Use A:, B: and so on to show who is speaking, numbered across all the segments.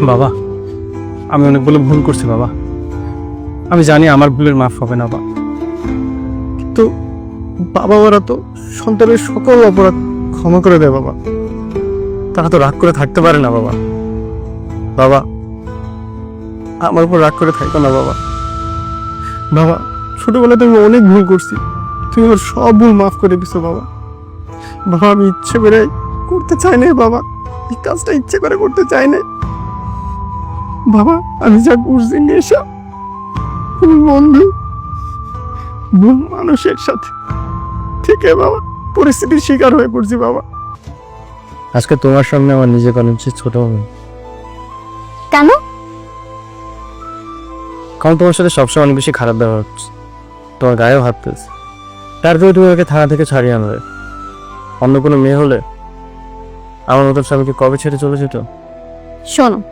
A: বাবা, আমি অনেকগুলো ভুল করছি বাবা। আমি জানি আমার ভুলের মাফ হবে না, বাবা। কিন্তু বাবা, ওরা তো সন্তানের সকল অপরাধ ক্ষমা করে দেয়, বাবা। তারা তো রাগ করে থাকতে পারে না, বাবা। বাবা, আমার উপর রাগ করে থাকতো না, বাবা। বাবা, ছোটবেলায় তুমি অনেক ভুল করছি। তুমি আমার সব ভুল মাফ করে দিছো, বাবা। বাবা, আমি ইচ্ছে করে করতে চাই না বাবা। এই কাজটা ইচ্ছে করে করতে চাই না বাবা আমি যা করছি নেশা। ভুল বন্ধু ভুল মানুষের সাথে ঠিক আছে বাবা পরিস্থিতির শিকার হয়ে পড়ছি বাবা। আজকে তোমার সামনে আমার নিজে কারণ ছোট হবে।
B: কেন?
A: কারণ তোমার সাথে সবসময় অনেক বেশি খারাপ ব্যবহার হচ্ছে তোমার গায়েও হাত পেয়েছে। তার তারপরে তুমি ওকে থানা থেকে ছাড়িয়ে আনবে অন্য কোনো মেয়ে হলে আমার মতন স্বামীকে কবে ছেড়ে চলে যেত?
B: শোনো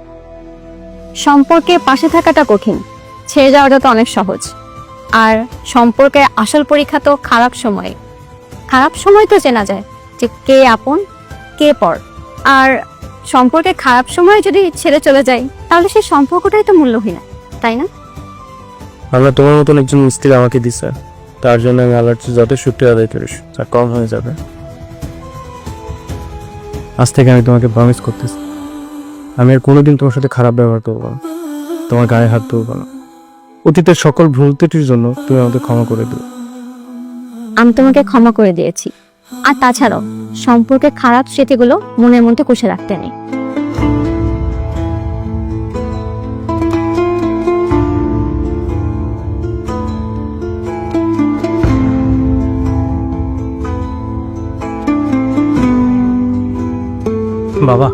B: সম্পর্কে পাশে থাকাটা কঠিন। ছেড়ে যাওয়াটা তো অনেক সহজ। আর সম্পর্কের আসল পরীক্ষা তো খারাপ সময়ে। খারাপ সময় তো চেনা যায় যে কে আপন, কে পর। আর সম্পর্কে খারাপ সময়ে যদি ছেড়ে চলে যায়, তাহলে সেই সম্পর্কটাই তো মূল্যহীন, তাই না?
A: আল্লাহ তোমার মতন একজন মিস্ত্রি আমাকে দিছে তার জন্য আমি আল্লাহর যত শুক্রিয়া আদায় করিস তা কম হয়ে যাবে। আজ থেকে আমি তোমাকে প্রমিস করতেছি। আমি আর কোনোদিন তোমার সাথে খারাপ ব্যবহার করব না। তোমার গায়ে হাত তুলবো না। অতীতের সকল ভুল ত্রুটির জন্য তুমি আমাকে ক্ষমা করে দিও।
B: আমি তোমাকে ক্ষমা করে দিয়েছি। আর তাছাড়াও সম্পর্কে খারাপ স্মৃতিগুলো মনের মধ্যে কষে রাখতে নেই।
A: বাবা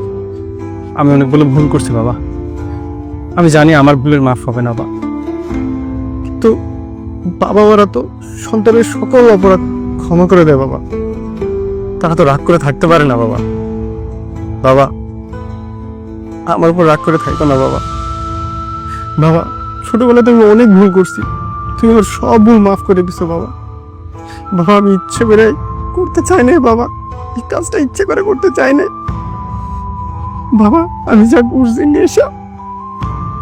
A: আমি অনেকগুলো ভুল করছি, বাবা। আমি জানি আমার ভুলের মাফ হবে না, বাবা। কিন্তু বাবা ওরা তো সন্তানের সকল অপরাধ ক্ষমা করে দেয়, বাবা। তারা তো রাগ করে থাকতে পারে না, বাবা। বাবা, আমার উপর রাগ করে থাকতো না, বাবা। বাবা, ছোটবেলায় আমি অনেক ভুল করছি। তুমি আমার সব ভুল মাফ করে দিছো, বাবা। বাবা, আমি ইচ্ছে করে করতে চাই না বাবা। এই কাজটা ইচ্ছে করে করতে চাই না বাবা, আমি যা করছি নেশা।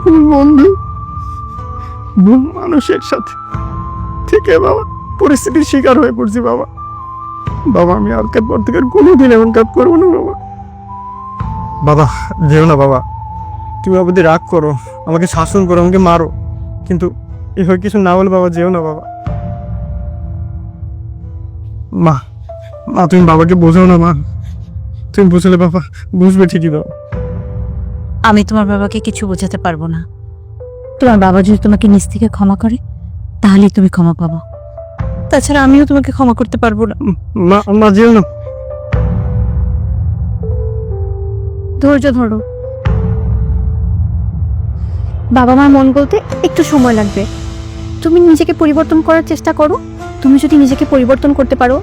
A: ভুল বন্ধু, ভুল মানুষের সাথে। ঠিক আছে বাবা, পরিস্থিতির শিকার হয়ে পড়ছি বাবা। বাবা, আমি আজকের পর থেকে আর কোনোদিন এমন কাজ করব না বাবা। বাবা, যেও না বাবা। তুমি আমাদের রাগ করো, আমাকে শাসন করো, আমাকে মারো। কিন্তু এভাবে কিছু না বলে বাবা যেও না বাবা। মা মা, তুমি বাবাকে বোঝাও না মা। তুমি বুঝলে বাবা, বুঝবে ঠিকই বাবা।
C: আমি তোমার বাবাকে কিছু বোঝাতে পারব না। তোমার বাবা যদি তোমাকে নিজ থেকে ক্ষমা করে তাহলেই তুমি ক্ষমা পাবো। তাছাড়া আমিও তোমাকে ক্ষমা করতে পারব না।
A: মা মা যেও না।
B: ধৈর্য ধরো। বাবা মার মন বলতে একটু সময় লাগবে। তুমি নিজেকে পরিবর্তন করার চেষ্টা করো। তুমি যদি নিজেকে পরিবর্তন করতে পারো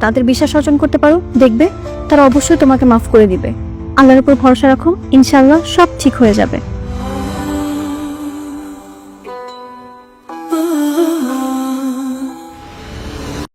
B: তাদের বিশ্বাস অর্জন করতে পারো দেখবে তারা অবশ্যই তোমাকে মাফ করে দিবে। আল্লাহর উপর ভরসা রাখো ইনশাল্লাহ সব ঠিক হয়ে যাবে।